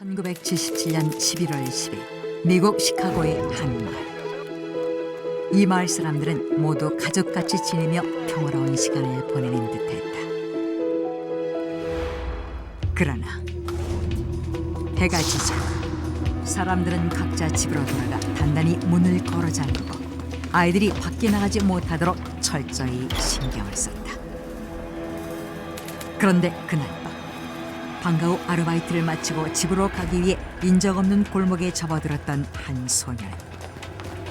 1977년 11월 10일 미국 시카고의 한 마을. 이 마을 사람들은 모두 가족같이 지내며 평화로운 시간을 보내는 듯했다. 그러나 해가 지자 사람들은 각자 집으로 돌아가 단단히 문을 걸어 잠그고 아이들이 밖에 나가지 못하도록 철저히 신경을 썼다. 그런데 그날 밤 방과 후 아르바이트를 마치고 집으로 가기 위해 인적 없는 골목에 접어들었던 한 소녀는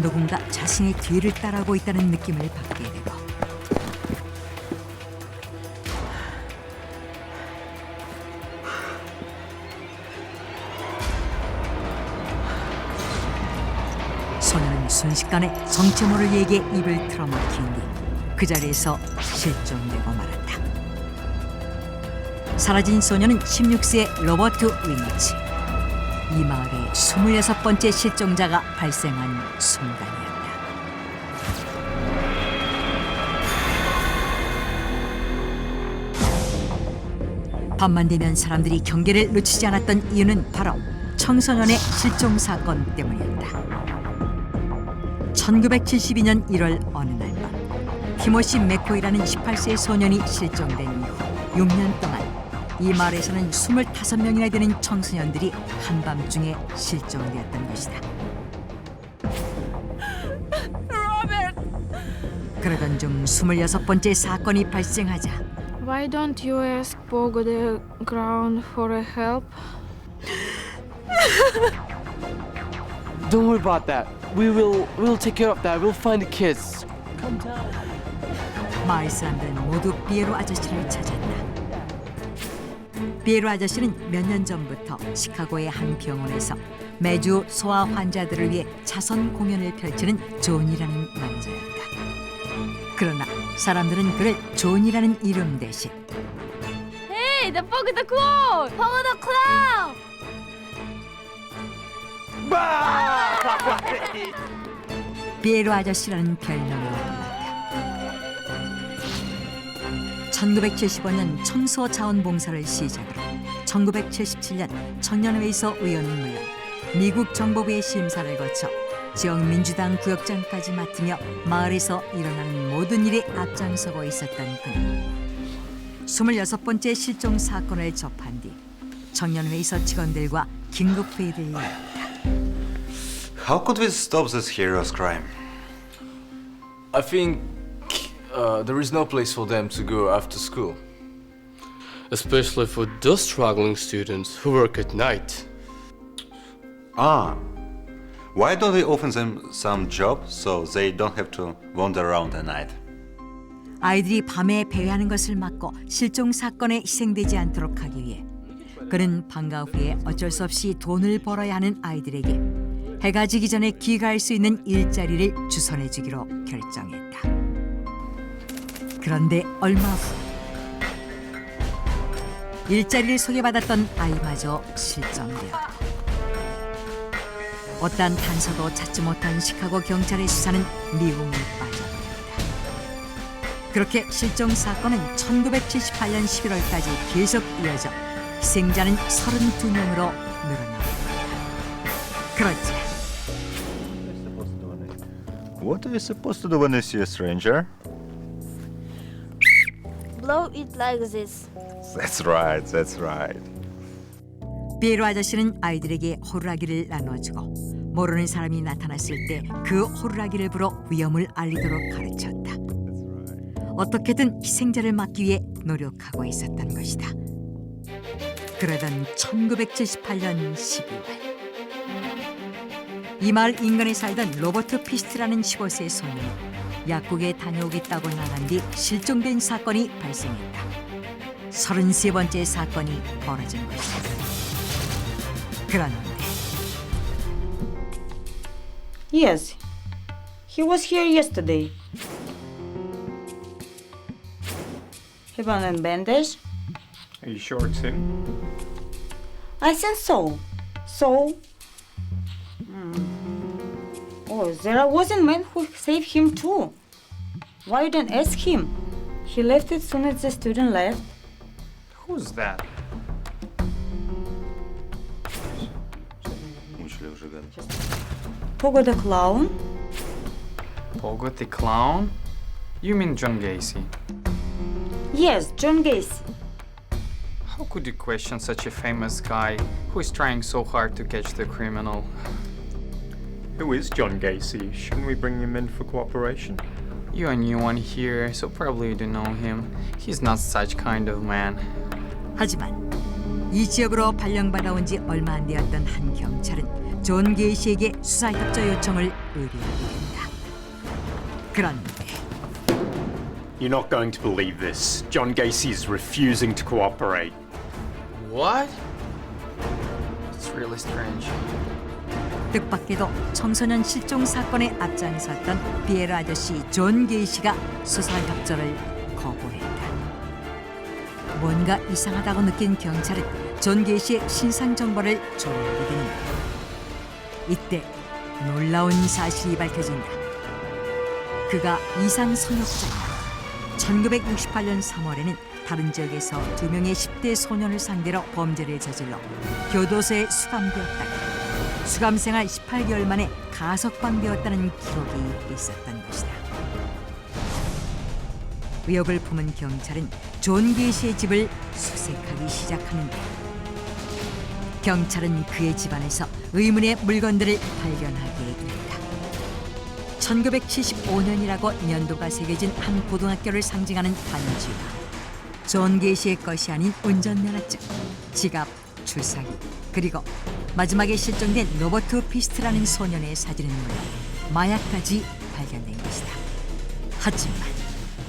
누군가 자신의 뒤를 따라오고 있다는 느낌을 받게 되고 소녀는 순식간에 정체 모를 얘기에 입을 틀어막힌 뒤 그 자리에서 실종되고 말았다. 사라진 소녀는 16세의 로버트 윈치. 이 마을의 26번째 실종자가 발생한 순간이었다. 밤만 되면 사람들이 경계를 놓치지 않았던 이유는 바로 청소년의 실종 사건 때문이었다. 1972년 1월 어느 날 밤, 티모시 맥코이라는 18세 소년이 실종된 이후 6년 동안 이 마을에서는 25명이나 되는 청소년들이 한밤중에 실종되었던 것이다. 그러던 중 26번째 사건이 발생하자 Why don't you ask Pogo the ground for a help? Don't worry about that. We will we'll take care of that. We'll find the kids. 마을 사람들은 모두 비에로 아저씨를 찾았다. 비에로 아저씨는 몇 년 전부터 시카고의 한 병원에서 매주 소아 환자들을 위해 자선 공연을 펼치는 존이라는 남자였다. 그러나 사람들은 그를 존이라는 이름 대신 Hey, the Pogo the clown! Pogo the clown! 비에로 아저씨라는 별명으로 불렀다. 1975년 청소 자원봉사를 시작으로 1977년 청년회에서 의원은 물론 미국 정보부의 심사를 거쳐 지역 민주당 구역장까지 맡으며 마을에서 일어나는 모든 일에 앞장서고 있었던 그는 26번째 실종 사건을 접한 뒤 청년회에서 직원들과 긴급 회의를 열었다. How could we stop this heinous crime? I think uh, there is no place for them to go after school. especially for those struggling students who work at night. Ah, why don't we offer them some job so they don't have to wander around at night? 아이들이 밤에 배회하는 것을 막고 실종 사건에 희생되지 않도록 하기 위해 그는 방과 후에 어쩔 수 없이 돈을 벌어야 하는 아이들에게 해가 지기 전에 귀가할 수 있는 일자리를 주선해 주기로 결정했다. 그런데 얼마 후 일자리를 소개받았던 아이마저 실종되었다. 어떠한 단서도 찾지 못한 시카고 경찰의 수사는 미움에 빠졌다. 그렇게 실종 사건은 1978년 11월까지 계속 이어져 희생자는 32명으로 늘어났다. 그렇지. What are you supposed to do when you see a stranger? Blow it like this. That's right, that's right. 비에로 아저씨는 아이들에게 호루라기를 나눠주고 모르는 사람이 나타났을 때 그 호루라기를 불어 위험을 알리도록 가르쳤다. 어떻게든 희생자를 막기 위해 노력하고 있었던 것이다. 그러던 1978년 12월 이 마을 인근에 살던 로버트 피스트라는 15세 소년이 약국에 다녀오겠다고 나간 뒤 실종된 사건이 발생했다. 33번째 사건이 벌어진 것이다. 그런데 Yes, he was here yesterday. Have an bandage? Are you sure it's him? I think so. So. Oh, there was a man who saved him too. Why you didn't ask him? He left as soon as the student left. Who's that? Pogo the clown? Pogo the clown? You mean John Gacy? Yes, John Gacy. How could you question such a famous guy who is trying so hard to catch the criminal? Who is John Gacy? Shouldn't we bring him in for cooperation? You're a new one here, so probably you don't know him. He's not such kind of man. 하지만 이 지역으로 발령받아온 지 얼마 안 되었던 한 경찰은 존 게이시에게 수사 협조 요청을 의뢰하게 된다. 그런데 You're not going to believe this. John Gacy is refusing to cooperate. What? It's really strange. 뜻밖에도 청소년 실종 사건에 앞장섰던 비에르 아저씨 존 게이시가 수사 협조를 거부했다. 뭔가 이상하다고 느낀 경찰은 존 게이시의 신상 정보를 조회하게 된다. 이때 놀라운 사실이 밝혀진다. 그가 이상 성역자이다. 1968년 3월에는 다른 지역에서 두 명의 10대 소년을 상대로 범죄를 저질러 교도소에 수감되었다가 수감 생활 18개월 만에 가석방되었다는 기록이 있었던 것이다. 의혹을 품은 경찰은 존 게이시의 집을 수색하기 시작하는데 경찰은 그의 집안에서 의문의 물건들을 발견하게 된다. 1975년이라고 년도가 새겨진 한 고등학교를 상징하는 반지와 존 게이시의 것이 아닌 운전면허증, 지갑, 주사기, 그리고 마지막에 실종된 로버트 피스트라는 소년의 사진은 물론 마약까지 발견된 것이다. 하지만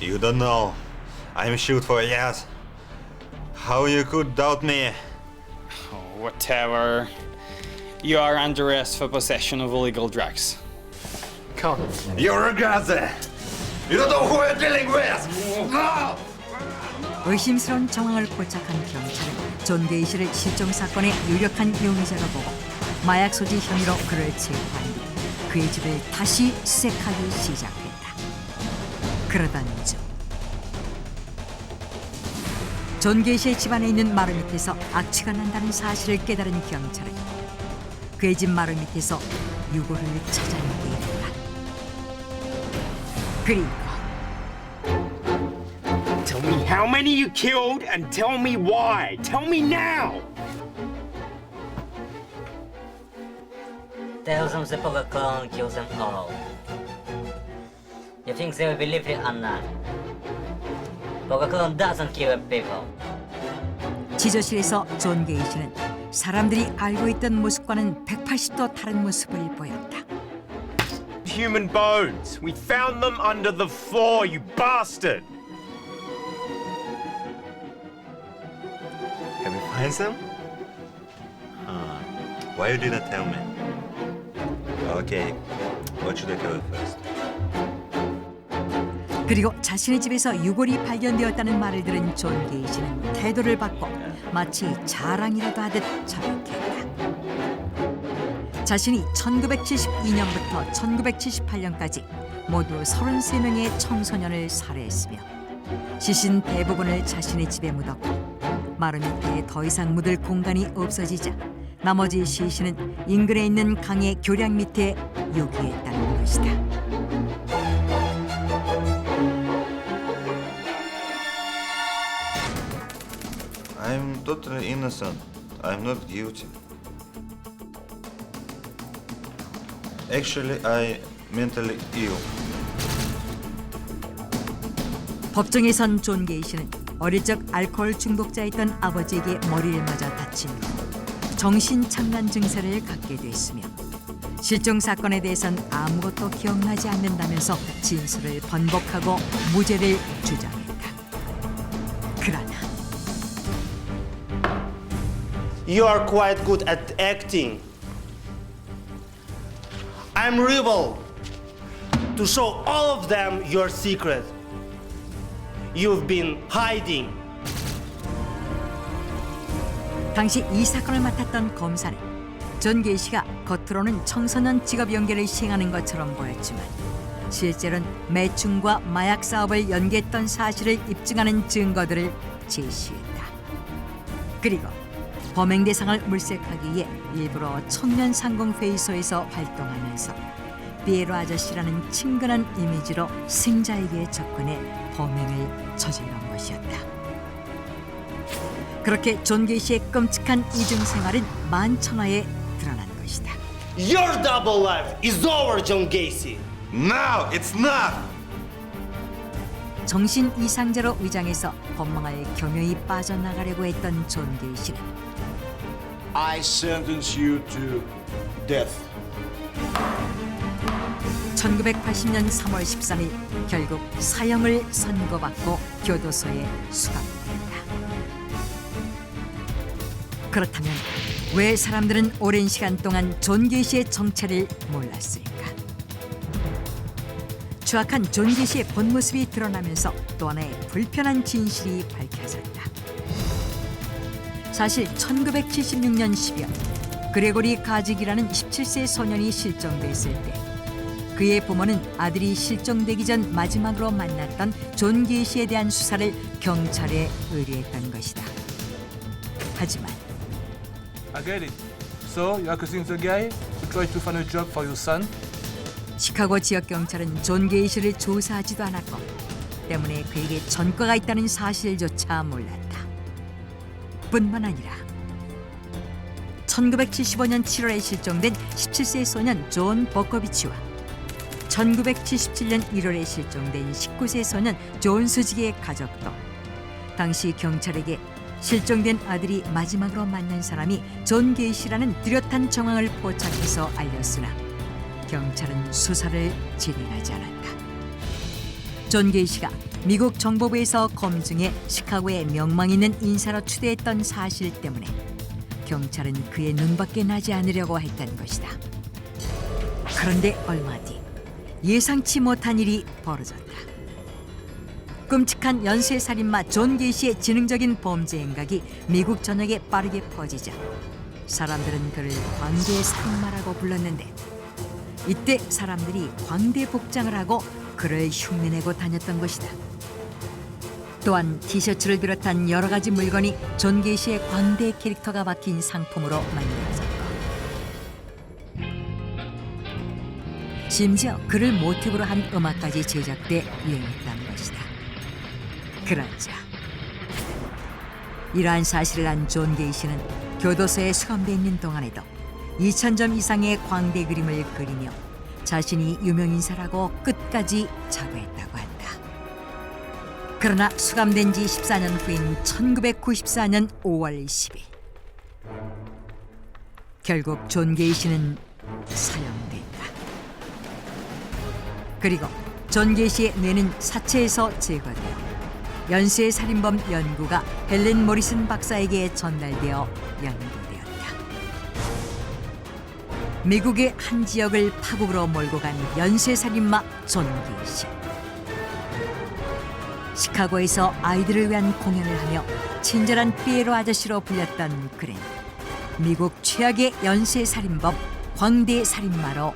You don't know. I'm shoot for years. How you could doubt me? Oh, whatever. You are under arrest for possession of illegal drugs. Come. You're a gaze. You don't know who you're dealing with. No! 의심스러운 정황을 포착한 경찰은 존 게이시를 실종 사건의 유력한 용의자로 보고 마약 소지 혐의로 그를 체포한 뒤 그의 집을 다시 수색하기 시작했다. 그러던 중. 존 게이시의 집안에 있는 마루 밑에서 악취가 난다는 사실을 깨달은 경찰은 그의 집 마루 밑에서 유골을 찾아내게 된다. 그리고 how many you killed and tell me why. Tell me now. Tell them the Pogo clone kills them all. You think they will believe you or not? Pogo clone doesn't kill people. 지저실에서 존 게이시는 사람들이 알고 있던 모습과는 180도 다른 모습을 보였다. Human bones. We found them under the floor, you bastard. Them? Huh. Why you didn't tell me? Okay. What should I you first? 그리고 자신의 집에서 유골이 발견되었다는 말을 들은 존 게이시는 태도를 바꿔 마치 자랑이라도 하듯 저렇게했다. 자신이 1972년부터 1978년까지 모두 33명의 청소년을 살해했으며 시신 대부분을 자신의 집에 묻었고 마루 밑에 더 이상 묻을 공간이 없어지자 나머지 시신은 인근에 있는 강의 교량 밑에 유기했다는 것이다. I'm totally innocent. I'm not guilty. Actually, I mentally ill. 법정에 선 존 게이시는 어릴 적 알코올 중독자였던 아버지에게 머리를 맞아 후 정신착란 증세를 갖게 됐으며 실종 사건에 대해선 아무것도 기억나지 않는다면서 진술을 번복하고 무죄를 주장했다. 그러나 You are quite good at acting. I'm rebel to show all of them your secret. You've been hiding. 당시 이 사건을 맡았던 검사는 존 게이시가 겉으로는 청소년 직업 연계를 시행하는 것처럼 보였지만 실제로는 매춘과 마약 사업을 연계했던 사실을 입증하는 증거들을 제시했다. 그리고 범행 대상을 물색하기 위해 일부러 청년 상공 회의소에서 활동하면서 피에로 아저씨라는 친근한 이미지로 승자에게 접근해 범행을 저지른 것이었다. 그렇게 존 게이시의 끔찍한 이중 생활은 만천하에 드러난 것이다. Your double life is over, John Gacy. No, it's not! 정신 이상자로 위장해서 법망을 교묘히 빠져나가려고 했던 존 게이시는 I sentence you to death. 1980년 3월 13일 결국 사형을 선고받고 교도소에 수감된다. 그렇다면 왜 사람들은 오랜 시간 동안 존 게이시의 정체를 몰랐을까? 추악한 존 게이시의 본 모습이 드러나면서 또 하나의 불편한 진실이 밝혀졌다. 사실 1976년 12월 그레고리 가직이라는 17세 소년이 실종됐을 때 그의 부모는 아들이 실종되기 전 마지막으로 만났던 존 게이시에 대한 수사를 경찰에 의뢰했던 것이다. 하지만 I get it. So you're accusing the guy who tried to find a job for your son? 시카고 지역 경찰은 존 게이시를 조사하지도 않았고 때문에 그에게 전과가 있다는 사실조차 몰랐다. 뿐만 아니라 1975년 7월에 실종된 17세 소년 존 버커비치와 1977년 1월에 실종된 19세 소년 존 수직의 가족도 당시 경찰에게 실종된 아들이 마지막으로 만난 사람이 존 게이시라는 뚜렷한 정황을 포착해서 알렸으나 경찰은 수사를 진행하지 않았다. 존 게이시가 미국 정보부에서 검증해 시카고에 명망 있는 인사로 추대했던 사실 때문에 경찰은 그의 눈밖에 나지 않으려고 했던 것이다. 그런데 얼마 뒤 예상치 못한 일이 벌어졌다. 끔찍한 연쇄살인마 존 게이시의 지능적인 범죄 행각이 미국 전역에 빠르게 퍼지자 사람들은 그를 광대 살인마라고 불렀는데 이때 사람들이 광대 복장을 하고 그를 흉내내고 다녔던 것이다. 또한 티셔츠를 비롯한 여러 가지 물건이 존 게이시의 광대 캐릭터가 박힌 상품으로 만들어졌 심지어 그를 모티브로 한 음악까지 제작돼 유행했다는 것이다. 그러자 이러한 사실을 안 존 게이시는 교도소에 수감돼 있는 동안에도 2,000점 이상의 광대 그림을 그리며 자신이 유명인사라고 끝까지 자부했다고 한다. 그러나 수감된 지 14년 후인 1994년 5월 10일 결국 존 게이시는 사형됐다. 그리고 존 게이시의 뇌는 사체에서 제거되어 연쇄 살인범 연구가 헬렌 모리슨 박사에게 전달되어 연구되었다. 미국의 한 지역을 파국으로 몰고 간 연쇄 살인마 존 게이시. 시카고에서 아이들을 위한 공연을 하며 친절한 피에로 아저씨로 불렸던 그는 미국 최악의 연쇄 살인범 광대 살인마로